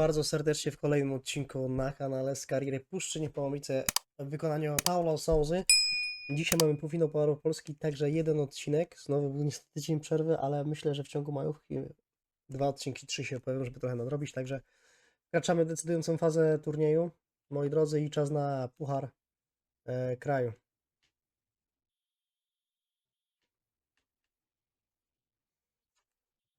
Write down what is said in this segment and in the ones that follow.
Bardzo serdecznie w kolejnym odcinku na kanale z kariery Puszczy Niepołomice w wykonaniu Paulo Souzy. Dzisiaj mamy półfinał Pucharu Polski, także jeden odcinek. Znowu był niestety dzień przerwy, ale myślę, że w ciągu majówki dwa odcinki, trzy się opowiem, żeby trochę nadrobić. Także wkraczamy w decydującą fazę turnieju, moi drodzy, i czas na Puchar e, Kraju.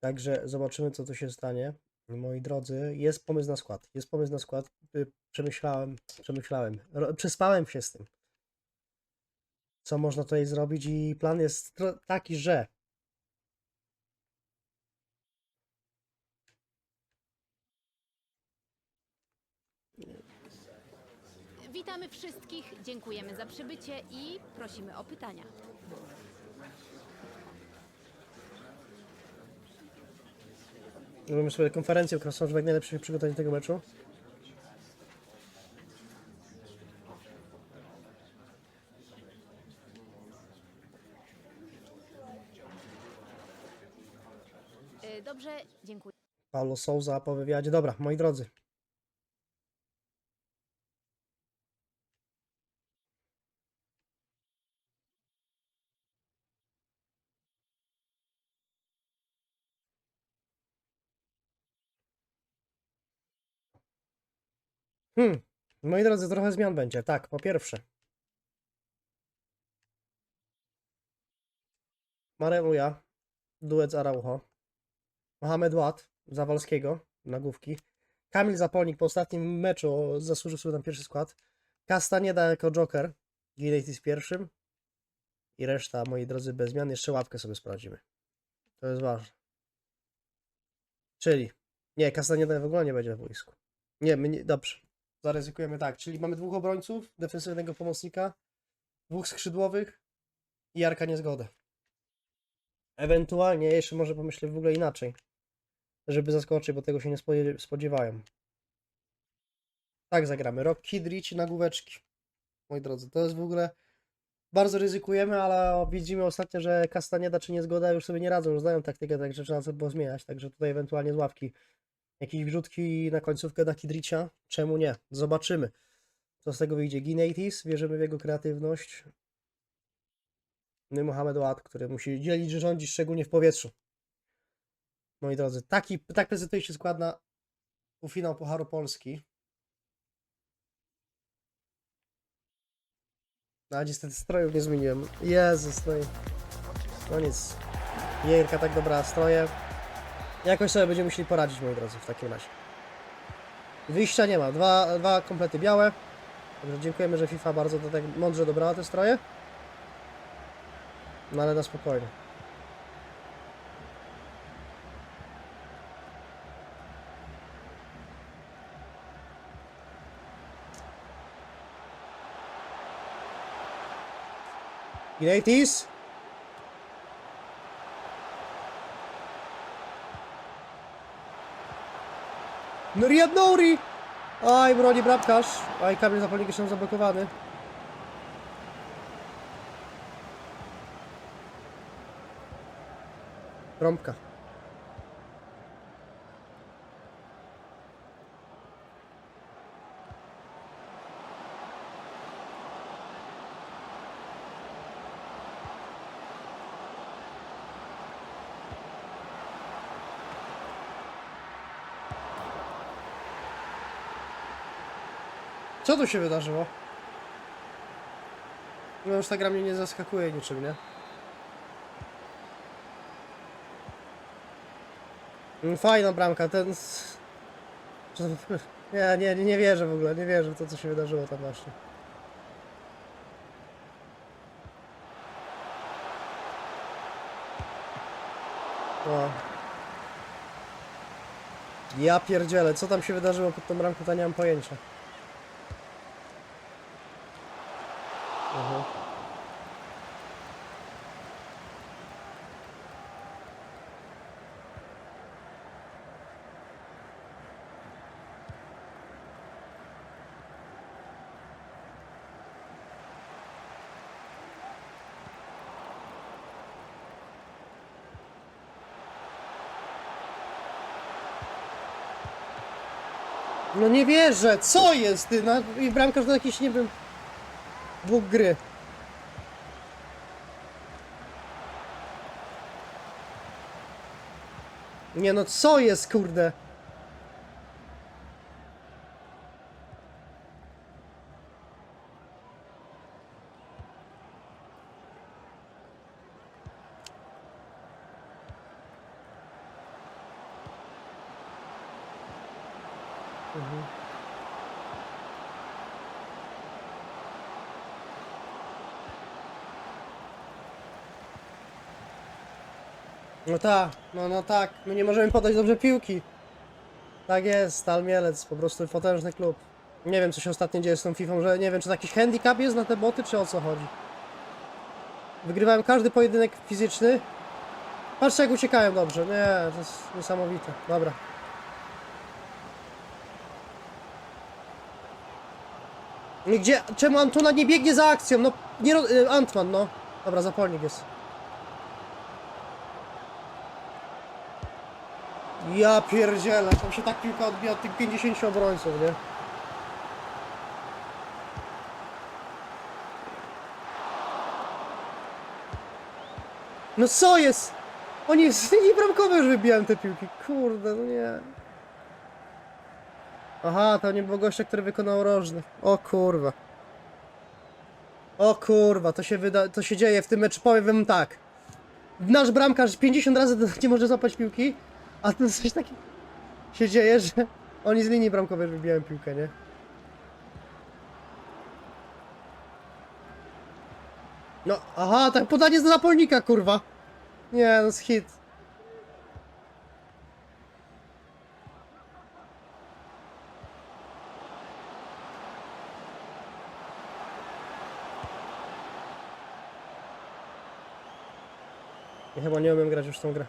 Także zobaczymy, co tu się stanie. Moi drodzy, jest pomysł na skład. Jest pomysł na skład. Y, Przemyślałem, przemyślałem. Przespałem się z tym. Co można tutaj zrobić, i plan jest taki, że Witamy wszystkich, dziękujemy za przybycie i prosimy o pytania. Robimy sobie konferencję najlepsze się przygotować do tego meczu. Y, Dobrze, dziękuję. Paulo Souza po wywiadzie. Dobra, moi drodzy. Moi drodzy, trochę zmian będzie. Tak, po pierwsze. Mareluja, duet z Araujo. Mohamed Ład, Zawalskiego, nagłówki. Kamil Zapolnik po ostatnim meczu zasłużył sobie na pierwszy skład. Castanieda jako Joker, Gillette z pierwszym. I reszta, moi drodzy, bez zmian. Jeszcze łapkę sobie sprawdzimy. To jest ważne. Czyli, nie, Castanieda w ogóle nie będzie w wojsku. Nie, my nie, dobrze. Zaryzykujemy tak, czyli mamy dwóch obrońców, defensywnego pomocnika, dwóch skrzydłowych i Jarka Niezgodę. Ewentualnie jeszcze może pomyślę w ogóle inaczej żeby zaskoczyć, bo tego się nie spodzie- spodziewają. Tak zagramy. Rock Kidrich na główeczki. Moi drodzy, to jest w ogóle bardzo ryzykujemy, ale widzimy ostatnio, że Castanieda czy Niezgoda już sobie nie radzą, już znają taktykę, także trzeba sobie było zmieniać, także tutaj ewentualnie z ławki jakieś wrzutki na końcówkę na Kidricia, czemu nie? Zobaczymy, co z tego wyjdzie. Gineitis, wierzymy w jego kreatywność. No i Mohamed Ład, który musi dzielić, że rządzi szczególnie w powietrzu. Moi drodzy, taki, tak prezentuje się skład na półfinał Pucharu Polski. No, a niestety strojów nie zmieniłem. Jezus, no i... No nic. Jerka tak dobra stroje. Jakoś sobie będziemy musieli poradzić, moi drodzy, w takim razie. Wyjścia nie ma. Dwa, dwa komplety białe. Także dziękujemy, że FIFA bardzo to tak mądrze dobrała te stroje. No ale na spokojnie. Gineitis. Riyad Nouri! Aj, broni bramkarz. Aj, Kamil Zapolnik jeszcze zablokowany. Trąbka. Co tu się wydarzyło? No już ta gra mnie nie zaskakuje niczym, nie? Mm, Fajna bramka, ten... Nie, nie, nie wierzę w ogóle, nie wierzę w to, co się wydarzyło tam właśnie. O. Ja pierdzielę, co tam się wydarzyło pod tą bramką, to nie mam pojęcia. No nie wierzę, co jest? Na, I bramkarz do jakiś, nie wiem, dwóch gry. Nie no, co jest, kurde? No tak, no, no tak, my nie możemy podać dobrze piłki. Tak jest, Stal Mielec, po prostu potężny klub. Nie wiem, co się ostatnio dzieje z tą FIFA, że nie wiem, czy taki handicap jest na te boty, czy o co chodzi. Wygrywałem każdy pojedynek fizyczny. Patrzcie, jak uciekają dobrze. Nie, to jest niesamowite. Dobra. Gdzie, czemu Antuna nie biegnie za akcją? No, nie, y, Antman, no. Dobra, zapolnik jest. Ja pierdzielę, tam się tak piłka odbija od tych 50 obrońców, nie? No co jest? Oni z linii bramkowej już wybijałem te piłki, kurde, no nie. Aha, to nie było gościa, który wykonał rożny. O kurwa. O kurwa, to się wyda, to się dzieje w tym meczu, powiem wam tak. Nasz bramkarz 50 razy nie może złapać piłki, a to coś takiego się dzieje, że oni z linii bramkowej wybijają piłkę, nie? No, aha, tak podanie z napolnika, kurwa. Nie, no z hit. Ja chyba nie umiem grać już tą grę.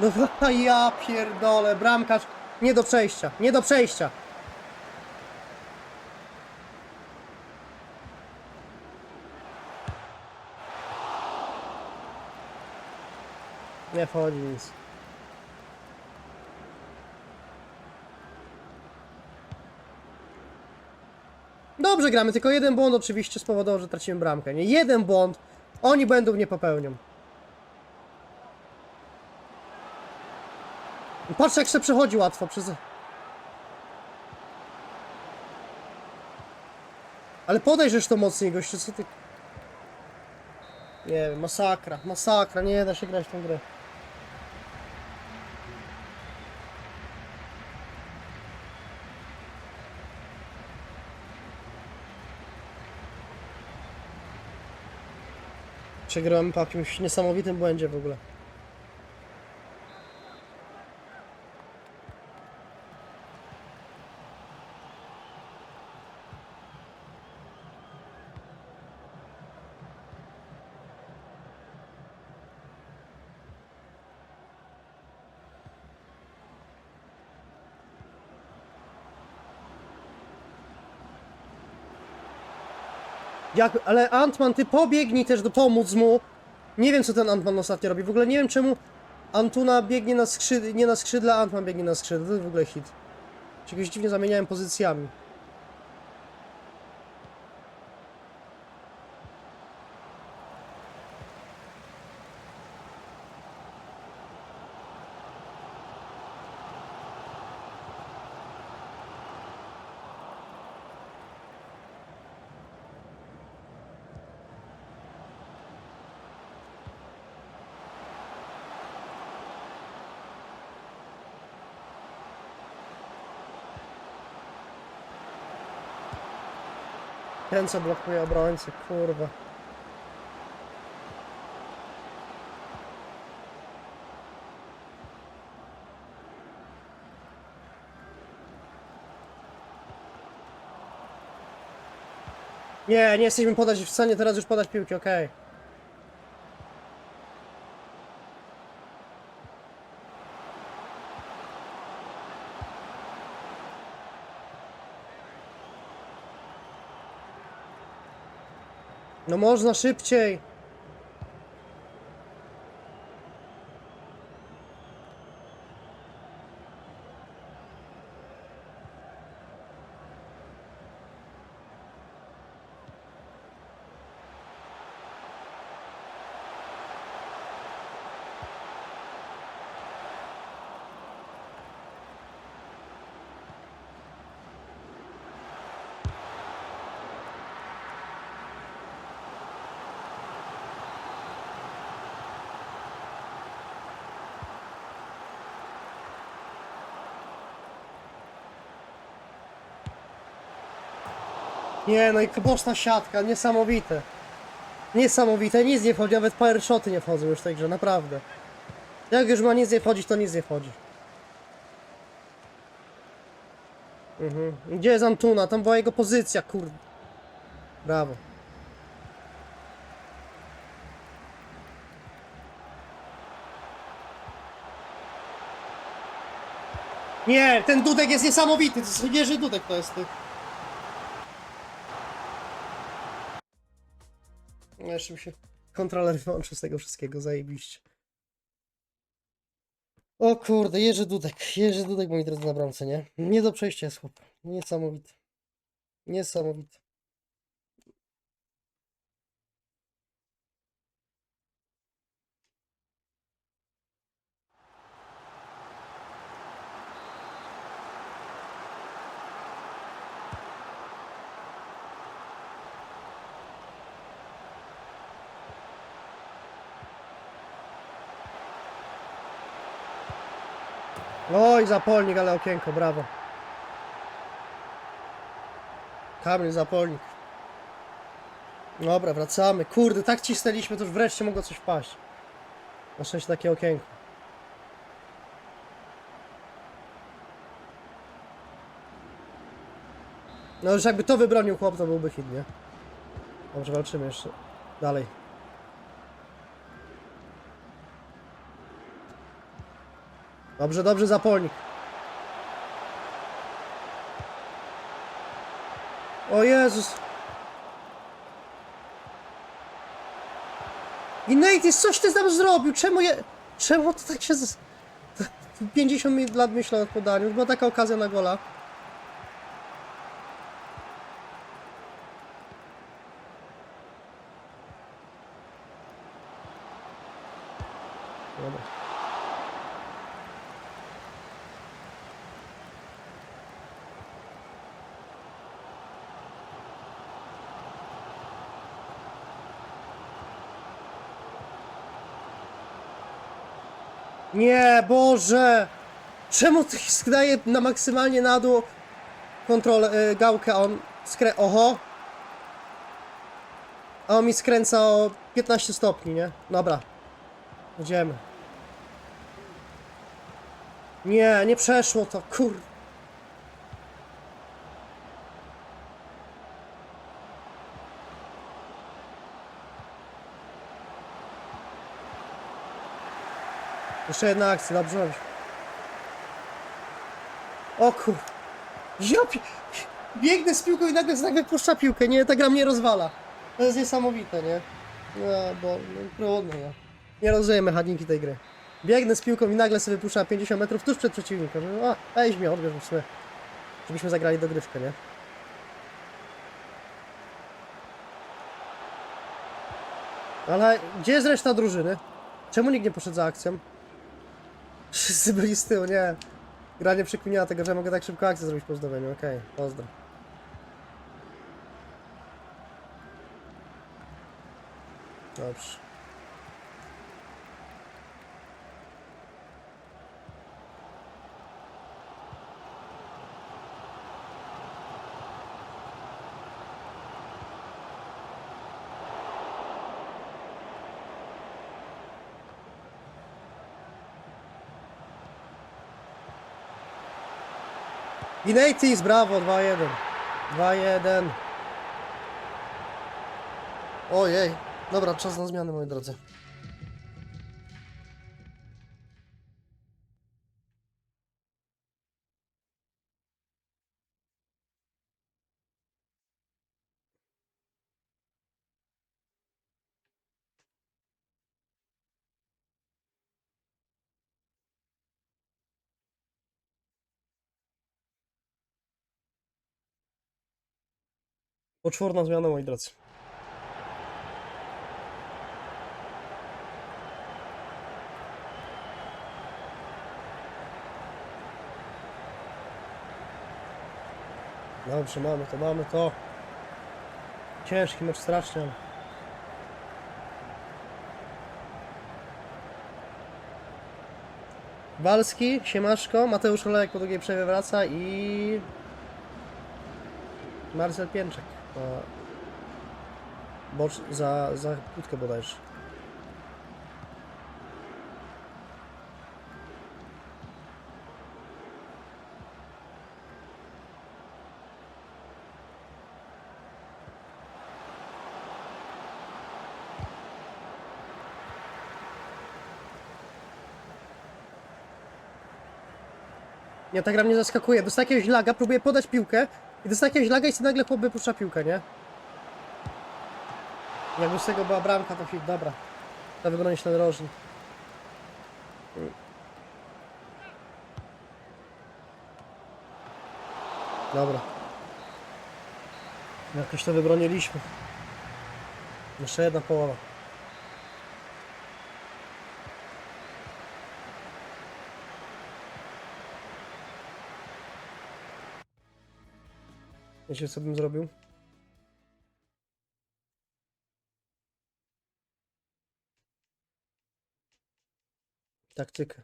No ja pierdolę, bramkarz nie do przejścia, nie do przejścia. Nie wchodzi nic. Dobrze gramy, tylko jeden błąd oczywiście spowodował, że tracimy bramkę. Nie jeden błąd, oni błędów nie popełnią. Patrz jak się przechodzi łatwo przez... Ale podejrzysz to mocniej gościu, co ty... Nie wiem, masakra, masakra, nie da się grać w tą grę. Przegrałem po jakimś niesamowitym błędzie w ogóle. Jak, ale Antman, ty pobiegnij też do pomóc mu. Nie wiem, co ten Antman ostatnio robi. W ogóle nie wiem, czemu Antuna biegnie na skrzydle, nie na skrzydle, Antman biegnie na skrzydle. To jest w ogóle hit. Czy jakoś dziwnie zamieniałem pozycjami. Ten, co blokuje obrońcę, kurwa. Nie, nie jesteśmy podać w stanie teraz już podać piłki, okej. No można szybciej. Nie, no i boczna siatka, niesamowite. Niesamowite, nic nie wchodzi, nawet power shoty nie wchodzą już w tej grze, naprawdę. Jak już ma nic nie wchodzić, to nic nie wchodzi. Mhm. Gdzie jest Antuna? Tam była jego pozycja, kurde. Brawo. Nie, ten Dudek jest niesamowity, to jest Jerzy Dudek to jest ty. Jeszcze mi się kontroler wyłączy z tego wszystkiego, zajebiście. O kurde, Jerzy Dudek, Jerzy Dudek moi drodzy na bramce, nie? Nie do przejścia jest chłop. Niesamowity. Niesamowity. Oj, zapolnik, ale okienko, brawo. Kamil, zapolnik. Dobra, wracamy. Kurde, tak cisnęliśmy, to już wreszcie mogło coś wpaść. Na szczęście takie okienko. No już jakby to wybronił chłop, to byłby hit, nie? Dobrze, walczymy jeszcze. Dalej. Dobrze, dobrze, zapolnik. O Jezus. Ignatius, coś ty tam zrobił? Czemu je... Czemu to tak się... Z... 50 mi- lat myślę o podaniu. Była taka okazja na gola. Dobra. Nie, Boże! Czemu ty daje na maksymalnie na dół kontrolę, y, gałkę, a on skrę... Oho! A on mi skręca o 15 stopni, nie? Dobra. Idziemy. Nie, nie przeszło to, kur... Jeszcze jedna akcja, dobrze. O kur... Biegnę z piłką i nagle nagle puszcza piłkę, nie? Ta gra mnie rozwala. To jest niesamowite, nie? No, bo... No, trudno, ja. Nie rozumiem mechaniki tej gry. Biegnę z piłką i nagle sobie puszcza 50 metrów tuż przed przeciwnikiem. A, weź mnie, odbierz w sumie. Żebyśmy zagrali dogrywkę, nie? Ale gdzie jest reszta drużyny? Czemu nikt nie poszedł za akcją? Wszyscy byli z tyłu, nie. Gra nie przekminiała tego, że mogę tak szybko akcję zrobić po zdobyeniu. Okej, pozdro. Dobrze. Ignatius, brawo, 2-1. 2-1. Ojej. Dobra, czas na zmianę, moi drodzy. Poczwórna zmiana, moi drodzy. Dobrze, mamy to, mamy to. Ciężki mecz strasznie. Walski, Siemaszko, Mateusz Olejek po drugiej przerwie wraca i... Marcel Pięczek. Po... Bocz za, za krótko bodajże. Nie, ta gra mnie zaskakuje. Dostaję jakiegoś laga, próbuję podać piłkę i dostaję jakiegoś laga i nagle chłop wypuszcza piłkę, nie? Jakby z tego była bramka, to hit. Dobra. Trzeba wybronić ten rożny. Dobra. Jakoś to wybroniliśmy. Jeszcze jedna połowa. Wiecie co bym zrobił? Taktykę.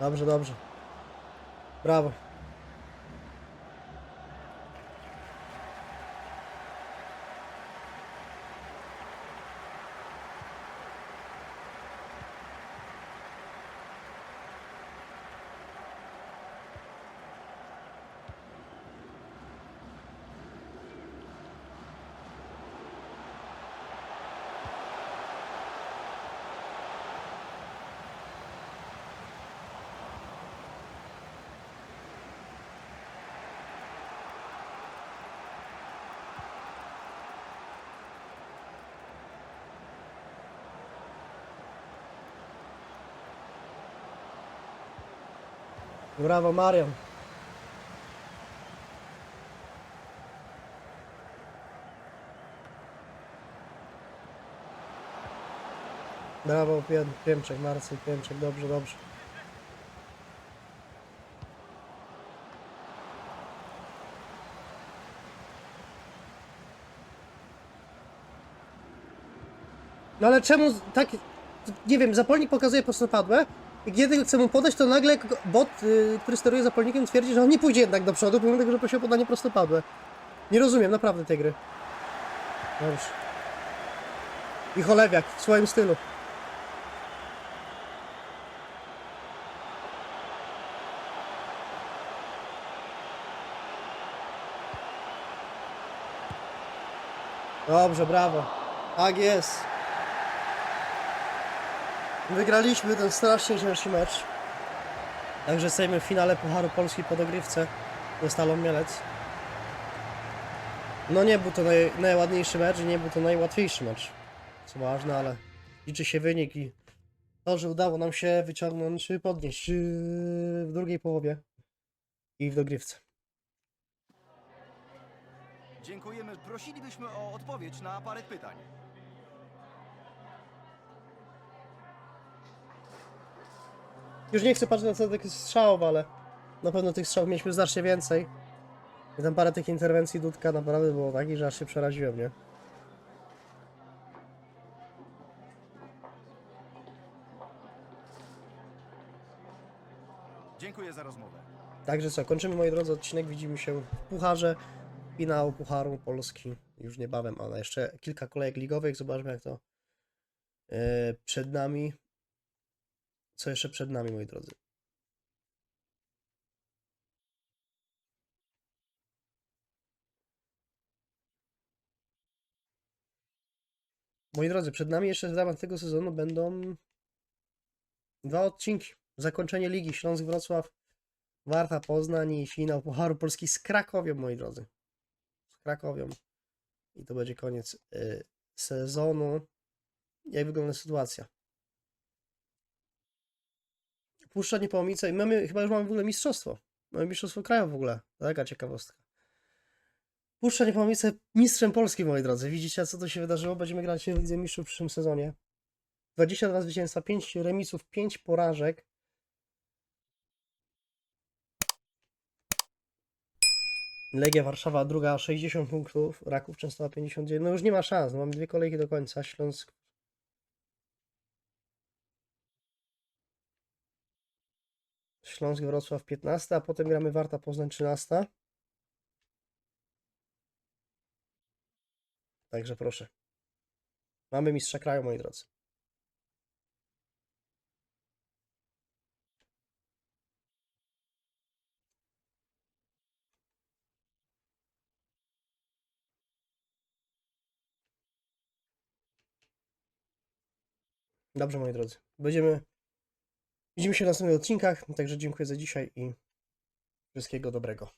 Dobrze, dobrze. Brawo. Brawo, Marian. Brawo, Pię- Pięczek, Marcel Pięczek, dobrze, dobrze. No ale czemu tak, nie wiem, zapolnik pokazuje prostopadłe i kiedy chcę mu podać, to nagle bot, y, który steruje zapolnikiem twierdzi, że on nie pójdzie jednak do przodu, pomimo tego, że prosił o podanie prostopadłe. Nie rozumiem naprawdę tej gry. Dobrze. I Cholewiak w swoim stylu. Dobrze, brawo. Tak jest. Wygraliśmy ten strasznie ciężki mecz. Także jesteśmy w finale Pucharu Polski po dogrywce ze Stalą Mielec. No nie był to naj, najładniejszy mecz i nie był to najłatwiejszy mecz. Co ważne, ale liczy się wynik i to, że udało nam się wyciągnąć, czy podnieść yy, w drugiej połowie i w dogrywce. Dziękujemy. Prosilibyśmy o odpowiedź na parę pytań. Już nie chcę patrzeć na tych strzałów, ale na pewno tych strzałów mieliśmy znacznie więcej. I tam parę tych interwencji Dudka naprawdę było takich, że aż się przeraziłem, nie? Dziękuję za rozmowę. Także co, kończymy moi drodzy odcinek, widzimy się w Pucharze, finał Pucharu Polski już niebawem, ale jeszcze kilka kolejek ligowych, zobaczmy jak to e, przed nami, co jeszcze przed nami moi drodzy. Moi drodzy, przed nami jeszcze w ramach tego sezonu będą Dwa odcinki. Zakończenie ligi Śląsk Wrocław, Warta Poznań i finał Pucharu Polski z Krakowią, moi drodzy. Z Krakowią. I to będzie koniec y, sezonu. Jak wygląda sytuacja? Puszcza Niepołomice i mamy, chyba już mamy w ogóle mistrzostwo. Mamy mistrzostwo kraju w ogóle. Taka ciekawostka. Puszcza Niepołomice mistrzem Polski, moi drodzy. Widzicie, co tu się wydarzyło? Będziemy grać w Lidze Mistrzów w przyszłym sezonie. 22 zwycięstwa, 5 remisów, 5 porażek. Legia Warszawa druga 60 punktów, Raków Częstochowa 59. No już nie ma szans, no mamy dwie kolejki do końca. Śląsk Śląsk Wrocław 15, a potem gramy Warta Poznań 13. Także proszę. Mamy mistrza kraju, moi drodzy. Dobrze, moi drodzy. Będziemy. Widzimy się w następnych odcinkach. Także dziękuję za dzisiaj i wszystkiego dobrego.